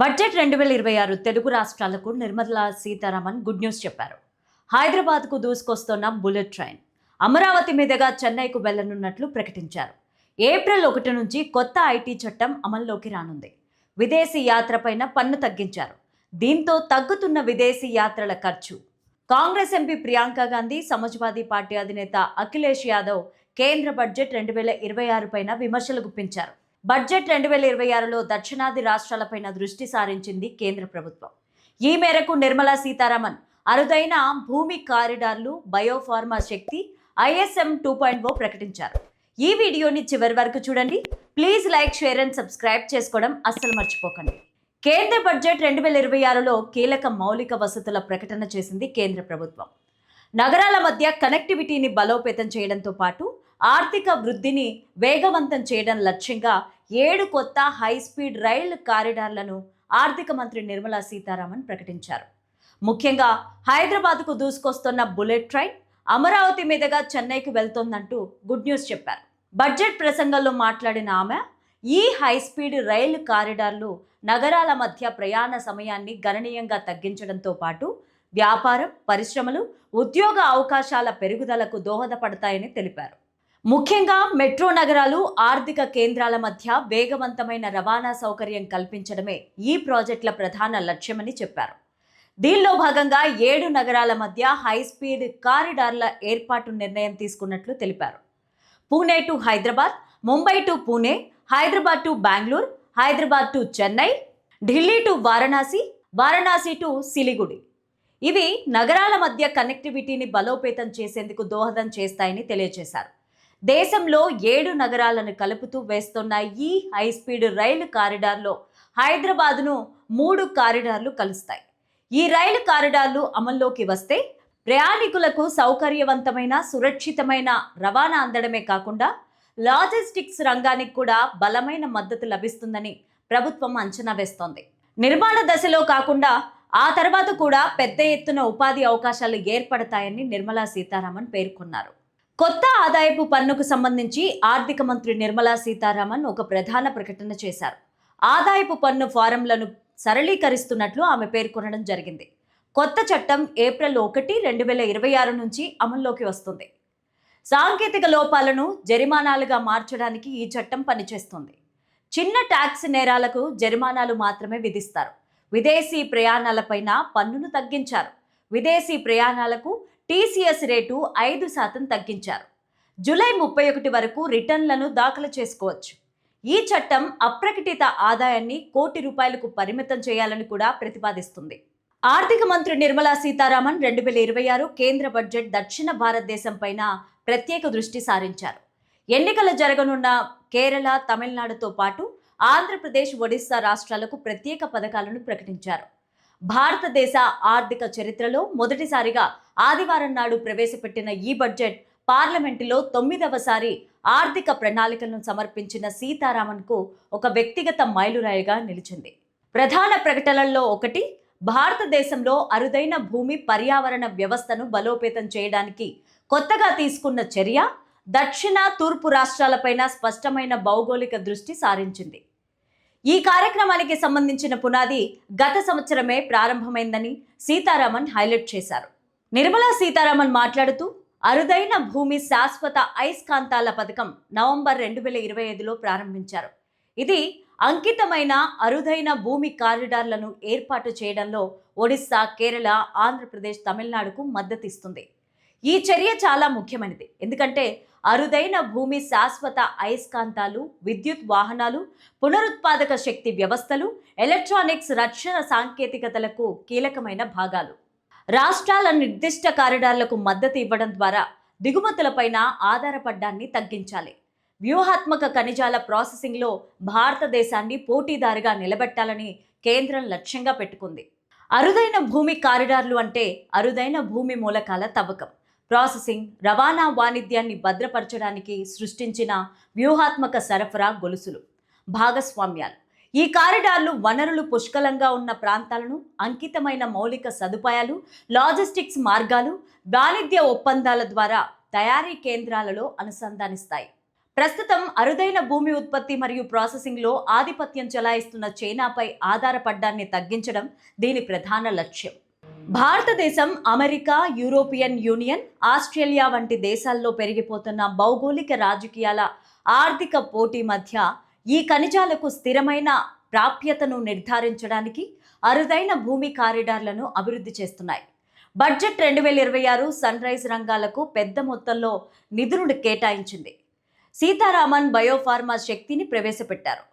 Budget రెండు వేల ఇరవై ఆరు తెలుగు రాష్ట్రాలకు నిర్మలా సీతారామన్ గుడ్ న్యూస్ చెప్పారు. హైదరాబాద్కు దూసుకొస్తున్న బుల్లెట్ ట్రైన్ అమరావతి మీదుగా చెన్నైకు వెళ్ళనున్నట్లు ప్రకటించారు. ఏప్రిల్ ఒకటి నుంచి కొత్త ఐటీ చట్టం అమల్లోకి రానుంది. విదేశీ యాత్రపైన పన్ను తగ్గించారు. దీంతో తగ్గుతున్న విదేశీ యాత్రల ఖర్చు. కాంగ్రెస్ ఎంపీ ప్రియాంక గాంధీ సమాజ్వాదీ పార్టీ అధినేత అఖిలేష్ యాదవ్ కేంద్ర బడ్జెట్ రెండు వేల ఇరవై ఆరు పైన విమర్శలు గుప్పించారు. బడ్జెట్ రెండు వేల ఇరవై ఆరులో దక్షిణాది రాష్ట్రాలపైన దృష్టి సారించింది కేంద్ర ప్రభుత్వం. ఈ మేరకు నిర్మలా సీతారామన్ అరుదైన భూమి కారిడార్లు biopharma Shakti ISM two point O ప్రకటించారు. ఈ వీడియోని చివరి వరకు చూడండి. Please like share and subscribe చేసుకోవడం అస్సలు మర్చిపోకండి. కేంద్ర బడ్జెట్ రెండు వేల ఇరవై ఆరులో కీలక మౌలిక వసతుల ప్రకటన చేసింది కేంద్ర ప్రభుత్వం. నగరాల మధ్య కనెక్టివిటీని బలోపేతం చేయడంతో పాటు ఆర్థిక వృద్ధిని వేగవంతం చేయడం లక్ష్యంగా ఏడు కొత్త హై స్పీడ్ రైలు కారిడార్లను ఆర్థిక మంత్రి నిర్మలా సీతారామన్ ప్రకటించారు. ముఖ్యంగా హైదరాబాద్కు దూసుకొస్తున్న బుల్లెట్ ట్రైన్ అమరావతి మీదుగా చెన్నైకి వెళ్తోందంటూ గుడ్ న్యూస్ చెప్పారు. బడ్జెట్ ప్రసంగంలో మాట్లాడిన ఆమె ఈ హై స్పీడ్ రైలు కారిడార్లు నగరాల మధ్య ప్రయాణ సమయాన్ని గణనీయంగా తగ్గించడంతో పాటు వ్యాపారం పరిశ్రమలు ఉద్యోగ అవకాశాల పెరుగుదలకు దోహదపడతాయని తెలిపారు. ముఖ్యంగా మెట్రో నగరాలు ఆర్థిక కేంద్రాల మధ్య వేగవంతమైన రవాణా సౌకర్యం కల్పించడమే ఈ ప్రాజెక్టుల ప్రధాన లక్ష్యమని చెప్పారు. దీనిలో భాగంగా ఏడు నగరాల మధ్య హై స్పీడ్ కారిడార్ల ఏర్పాటు నిర్ణయం తీసుకున్నట్లు తెలిపారు. Pune to Hyderabad Mumbai to Pune Hyderabad to Bengaluru Hyderabad to Chennai Delhi to Varanasi Varanasi to Siliguri. ఇవి నగరాల మధ్య కనెక్టివిటీని బలోపేతం చేసేందుకు దోహదం చేస్తాయని తెలియజేశారు. దేశంలో ఏడు నగరాలను కలుపుతూ వేస్తున్న ఈ హై స్పీడ్ రైలు కారిడార్లో హైదరాబాద్ను మూడు కారిడార్లు కలుస్తాయి. ఈ రైలు కారిడార్లు అమల్లోకి వస్తే ప్రయాణికులకు సౌకర్యవంతమైన సురక్షితమైన రవాణా అందడమే కాకుండా లాజిస్టిక్స్ రంగానికి కూడా బలమైన మద్దతు లభిస్తుందని ప్రభుత్వం అంచనా వేస్తోంది. నిర్మాణ దశలో కాకుండా ఆ తర్వాత కూడా పెద్ద ఎత్తున ఉపాధి అవకాశాలు ఏర్పడతాయని నిర్మలా సీతారామన్ పేర్కొన్నారు. కొత్త ఆదాయపు పన్నుకు సంబంధించి ఆర్థిక మంత్రి నిర్మలా సీతారామన్ ఒక ప్రధాన ప్రకటన చేశారు. ఆదాయపు పన్ను ఫారంలను సరళీకరిస్తున్నట్లు ఆమె పేర్కొనడం జరిగింది. కొత్త చట్టం ఏప్రిల్ ఒకటి రెండు వేల ఇరవై ఆరు నుంచి అమల్లోకి వస్తుంది. సాంకేతిక లోపాలను జరిమానాలుగా మార్చడానికి ఈ చట్టం పనిచేస్తుంది. చిన్న ట్యాక్స్ నేరాలకు జరిమానాలు మాత్రమే విధిస్తారు. విదేశీ ప్రయాణాలపైన పన్నును తగ్గించారు. విదేశీ ప్రయాణాలకు టీసీఎస్ రేటు ఐదు శాతం తగ్గించారు. జూలై ముప్పై ఒకటి వరకు రిటర్న్లను దాఖలు చేసుకోవచ్చు. ఈ చట్టం అప్రకటిత ఆదాయాన్ని కోటి రూపాయలకు పరిమితం చేయాలని కూడా ప్రతిపాదిస్తుంది. ఆర్థిక మంత్రి నిర్మలా సీతారామన్ రెండు వేల ఇరవై ఆరు కేంద్ర బడ్జెట్ దక్షిణ భారతదేశం పైన ప్రత్యేక దృష్టి సారించారు. ఎన్నికలు జరగనున్న కేరళ తమిళనాడుతో పాటు ఆంధ్రప్రదేశ్ ఒడిస్సా రాష్ట్రాలకు ప్రత్యేక పథకాలను ప్రకటించారు. భారతదేశ ఆర్థిక చరిత్రలో మొదటిసారిగా ఆదివారం నాడు ప్రవేశపెట్టిన ఈ బడ్జెట్ పార్లమెంటులో తొమ్మిదవసారి ఆర్థిక ప్రణాళికలను సమర్పించిన సీతారామన్కు ఒక వ్యక్తిగత మైలురాయిగా నిలిచింది. ప్రధాన ప్రకటనల్లో ఒకటి భారతదేశంలో అరుదైన భూమి పర్యావరణ వ్యవస్థను బలోపేతం చేయడానికి కొత్తగా తీసుకున్న చర్య దక్షిణ తూర్పు రాష్ట్రాలపైన స్పష్టమైన భౌగోళిక దృష్టి సారించింది. ఈ కార్యక్రమానికి సంబంధించిన పునాది గత సంవత్సరమే ప్రారంభమైందని సీతారామన్ హైలైట్ చేశారు. నిర్మలా సీతారామన్ మాట్లాడుతూ అరుదైన భూమి శాశ్వత అయస్కాంతాల పథకం నవంబర్ రెండు వేల ఇరవై ఐదులో ప్రారంభించారు. ఇది అంకితమైన అరుదైన భూమి కారిడార్లను ఏర్పాటు చేయడంలో ఒడిస్సా కేరళ ఆంధ్రప్రదేశ్ తమిళనాడుకు మద్దతిస్తుంది. ఈ చర్య చాలా ముఖ్యమైనది. ఎందుకంటే అరుదైన భూమి శాశ్వత అయస్కాంతాలు విద్యుత్ వాహనాలు పునరుత్పాదక శక్తి వ్యవస్థలు ఎలక్ట్రానిక్స్ రక్షణ సాంకేతికతలకు కీలకమైన భాగాలు. రాష్ట్రాల నిర్దిష్ట కారిడార్లకు మద్దతు ఇవ్వడం ద్వారా దిగుమతులపైన ఆధారపడ్డాన్ని తగ్గించాలి. వ్యూహాత్మక ఖనిజాల ప్రాసెసింగ్లో భారతదేశాన్ని పోటీదారుగా నిలబెట్టాలని కేంద్రం లక్ష్యంగా పెట్టుకుంది. అరుదైన భూమి కారిడార్లు అంటే అరుదైన భూమి మూలకాల తవ్వకం. ప్రాసెసింగ్ రవాణా వాణిజ్యాన్ని భద్రపరచడానికి సృష్టించిన వ్యూహాత్మక సరఫరా గొలుసులు. భాగస్వామ్యాలు. ఈ కారిడార్లు వనరులు పుష్కలంగా ఉన్న ప్రాంతాలను అంకితమైన మౌలిక సదుపాయాలు లాజిస్టిక్స్ మార్గాలు వాణిజ్య ఒప్పందాల ద్వారా తయారీ కేంద్రాలలో అనుసంధానిస్తాయి. ప్రస్తుతం అరుదైన భూమి ఉత్పత్తి మరియు ప్రాసెసింగ్లో ఆధిపత్యం చెలాయిస్తున్న చైనాపై ఆధారపడ్డాన్ని తగ్గించడం దీని ప్రధాన లక్ష్యం. భారతదేశం అమెరికా యూరోపియన్ యూనియన్ ఆస్ట్రేలియా వంటి దేశాల్లో పెరిగిపోతున్న భౌగోళిక రాజకీయాల ఆర్థిక పోటీ మధ్య ఈ ఖనిజాలకు స్థిరమైన ప్రాప్యతను నిర్ధారించడానికి అరుదైన భూమి కారిడార్లను అభివృద్ధి చేస్తున్నాయి. బడ్జెట్ రెండు వేల ఇరవై ఆరు సన్ రైజ్ రంగాలకు పెద్ద మొత్తంలో నిధులను కేటాయించింది. సీతారామన్ బయోఫార్మా శక్తిని ప్రవేశపెట్టారు.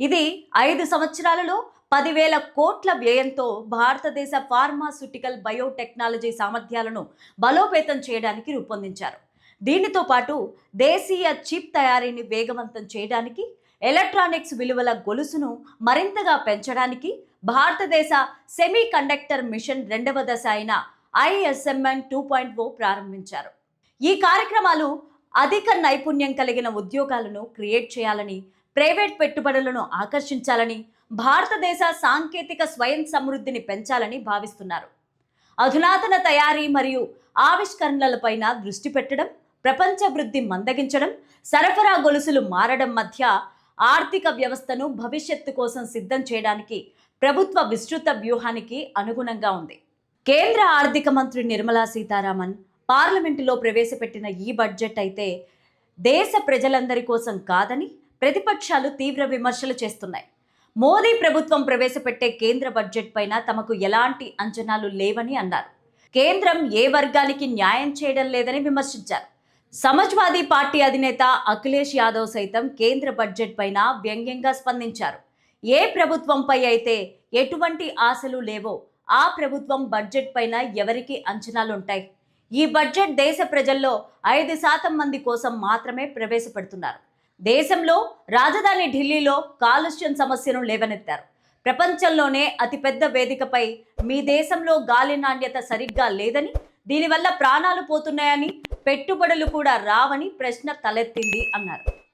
ఇది ఐదు సంవత్సరాలలో పదివేల కోట్ల వ్యయంతో భారతదేశ ఫార్మాస్యూటికల్ బయోటెక్నాలజీ సామర్థ్యాలను బలోపేతం చేయడానికి రూపొందించారు. దీనితో పాటు దేశీయ చిప్ తయారీని వేగవంతం చేయడానికి ఎలక్ట్రానిక్స్ విలువల గొలుసును మరింతగా పెంచడానికి భారతదేశ సెమీ కండక్టర్ మిషన్ రెండవ దశ అయిన ఐఎస్ఎంఎన్ టూ పాయింట్ ఓ ప్రారంభించారు. ఈ కార్యక్రమాలు అధిక నైపుణ్యం కలిగిన ఉద్యోగాలను క్రియేట్ చేయాలని ప్రైవేట్ పెట్టుబడులను ఆకర్షించాలని భారతదేశ సాంకేతిక స్వయం సమృద్ధిని పెంచాలని భావిస్తున్నారు. అధునాతన తయారీ మరియు ఆవిష్కరణలపైన దృష్టి పెట్టడం ప్రపంచ వృద్ధి మందగించడం సరఫరా గొలుసులు మారడం మధ్య ఆర్థిక వ్యవస్థను భవిష్యత్తు కోసం సిద్ధం చేయడానికి ప్రభుత్వ విస్తృత వ్యూహానికి అనుగుణంగా ఉంది. కేంద్ర ఆర్థిక మంత్రి నిర్మలా సీతారామన్ పార్లమెంటులో ప్రవేశపెట్టిన ఈ బడ్జెట్ అయితే దేశ ప్రజలందరి కోసం కాదని ప్రతిపక్షాలు తీవ్ర విమర్శలు చేస్తున్నాయి. మోదీ ప్రభుత్వం ప్రవేశపెట్టే కేంద్ర బడ్జెట్ పైన తమకు ఎలాంటి అంచనాలు లేవని అన్నారు. కేంద్రం ఏ వర్గానికి న్యాయం చేయడం లేదని విమర్శించారు. సమాజ్వాదీ పార్టీ అధినేత అఖిలేష్ యాదవ్ సైతం కేంద్ర బడ్జెట్ పైన వ్యంగ్యంగా స్పందించారు. ఏ ప్రభుత్వంపై అయితే ఎటువంటి ఆశలు లేవో ఆ ప్రభుత్వం బడ్జెట్ పైన ఎవరికి అంచనాలుంటాయి? ఈ బడ్జెట్ దేశ ప్రజల్లో ఐదు శాతం మంది కోసం మాత్రమే ప్రవేశపెడుతున్నారు. దేశంలో రాజధాని ఢిల్లీలో కాలుష్యం సమస్యను లేవనెత్తారు. ప్రపంచంలోనే అతిపెద్ద వేదికపై మీ దేశంలో గాలి నాణ్యత సరిగ్గా లేదని దీనివల్ల ప్రాణాలు పోతున్నాయని పెట్టుబడులు కూడా రావని ప్రశ్న తలెత్తింది అన్నారు.